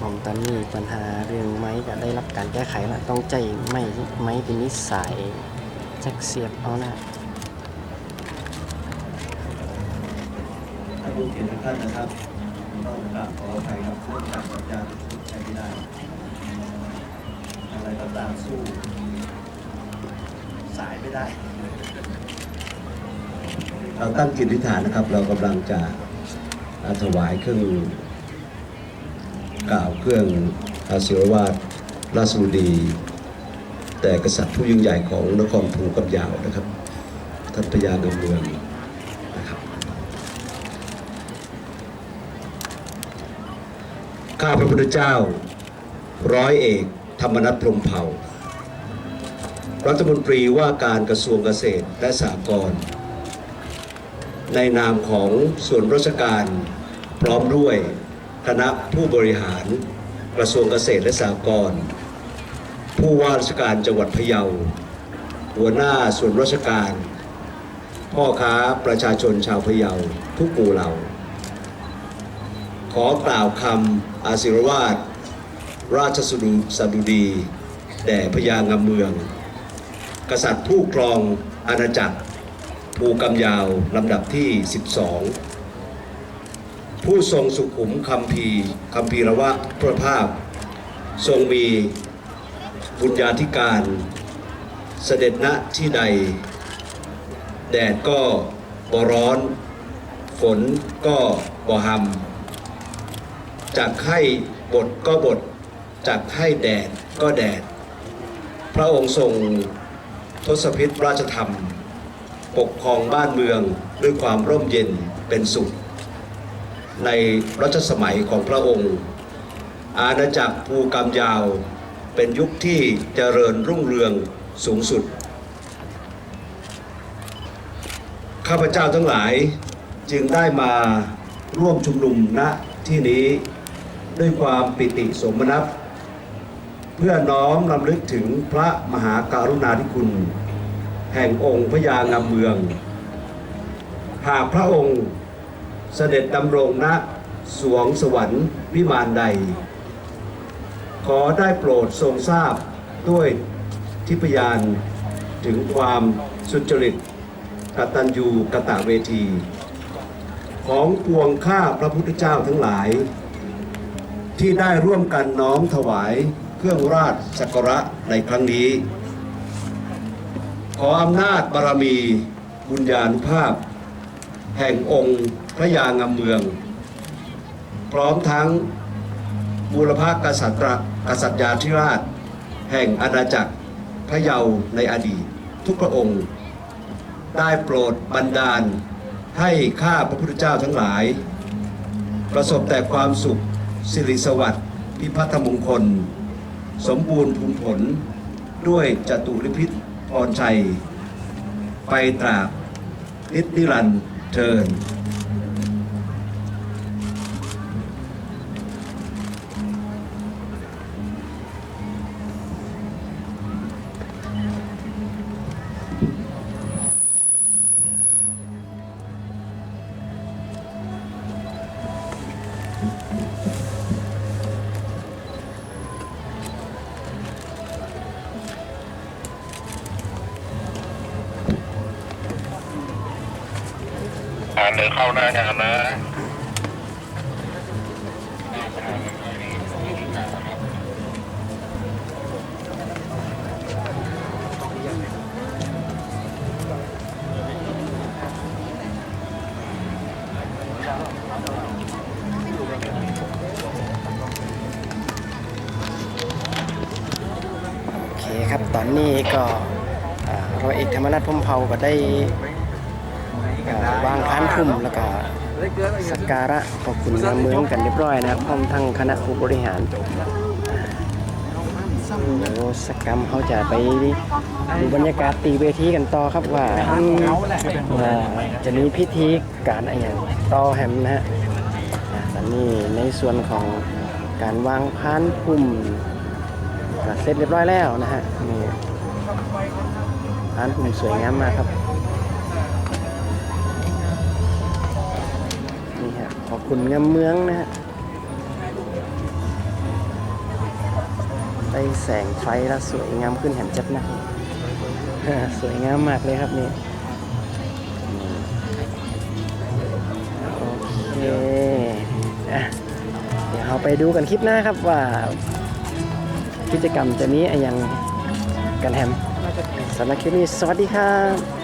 ตอนนี้ปัญหาเรื่องไม้ก็ได้รับการแก้ไขแล้วต้องใจไม้ไม้เป็นนิสัยจักเสียบเอานะท่านผู้เขียนทุกท่านนะครับต้องกราบขออภัยครับเรื่องการสัญญาณใช้ไม่ได้ อะไรก็ตามสู้ สายไม่ได้ เราตั้งจิตอธิษฐานนะครับ เรากำลังจะถวายเครื่อง กล่าวเครื่องอาศิรวาสราชบุรี แต่กษัตริย์ผู้ยิ่งใหญ่ของนครภูกับยาวนะครับท่านพญาเงินเมืองนะครับข้าพระพุทธเจ้า ร้อยเอกธรรมนัฐพรมเผ่า รัฐมนตรีว่าการกระทรวงเกษตรและสหกรณ์ในนามของส่วนราชการพร้อมด้วย คณะผู้บริหารกระทรวงเกษตรและสหกรณ์ผู้ว่าราชการจังหวัดพะเยา หัวหน้าส่วนราชการ พ่อค้าประชาชนชาวพะเยาทุกหมู่เหล่า ขอกล่าวคำอาศิรวาสราชสุดุสดุดี แด่พญางามเมือง กษัตริย์ผู้ครองอาณาจักร ภูกำยาวลำดับที่ 12 ผู้ทรงสุขุมคำพีคำพีรวะพระภาพ ทรงมีบุญญาธิการ เสด็จณที่ใด แดดก็บ่ร้อน ฝนก็บ่หำจากให้บทก็บทจากให้แดดก็แดด พระองค์ทรงทศพิธราชธรรม ปกครองบ้านเมืองด้วยความร่มเย็นเป็นสุข ในรัชสมัยของพระองค์ อาณาจักรภูกรรมยาวเป็นยุคที่เจริญรุ่งเรืองสูงสุด ข้าพเจ้าทั้งหลายจึงได้มาร่วมชุมนุมณที่นี้ด้วยความปิติสมนัสเพื่อน้อมรำลึกถึงพระมหาการุณาธิคุณ แห่งองค์พระยางามเมือง หากพระองค์ สด็จดำรงณสวงสวรรค์วิมานใด ขอได้โปรดทรงทราบด้วยทิพยานถึงความสุจริตกตัญญูกะตะเวที ของปวงข้าพระพุทธเจ้าทั้งหลาย ที่ได้ร่วมกันน้อมถวายเครื่องราชสักระในครั้งนี้ ขออำนาจบารมีบุญญาณภาพ แห่งองค์ พระยางามเมือง พร้อมทั้งบูรพากษัตริย์กษัตริยาธิราช แห่งอาณาจักรพระเยาในอดีตทุกพระองค์ ได้โปรดบันดาลให้ข้าพระพุทธเจ้าทั้งหลาย ประสบแต่ความสุขสิริสวัสดิ์พิพัฒมงคล สมบูรณ์ภูมิผลด้วยจตุริพิษพรชัย ไปตราบนิจนิรันดร์เทิน เดินเข้าหน้างานนะ ตอนนี้ก็อ่าร้อยเอกธรรมนัฐพมเผาก็ได้วางพานพุ่มแล้วก็สักการะขอบคุณงามเมืองกันเรียบร้อยนะครับพร้อมทั้งคณะผู้บริหารเดี๋ยวสักกรรมเขาจะไปดูบรรยากาศตีเวทีกันต่อครับว่าจะมีพิธีการอะไรอย่างต่อแฮมนะฮะอ่าตอนนี้ในส่วนของการวางพานพุ่ม ก็เสร็จเรียบร้อยแล้วนะฮะนี่ร้านผมสวยงามมากครับนี่ฮะขอบคุณงามเมืองนะฮะได้แสงไฟแล้วสวยงามขึ้นแหมจัดนะสวยงามมากเลยครับนี่โอเคอะเดี๋ยวเราไปดูกันคลิปหน้าครับว่า กิจกรรมจะมีอะไรยังกันแฮมสำหรับคลิปนี้สวัสดีครับ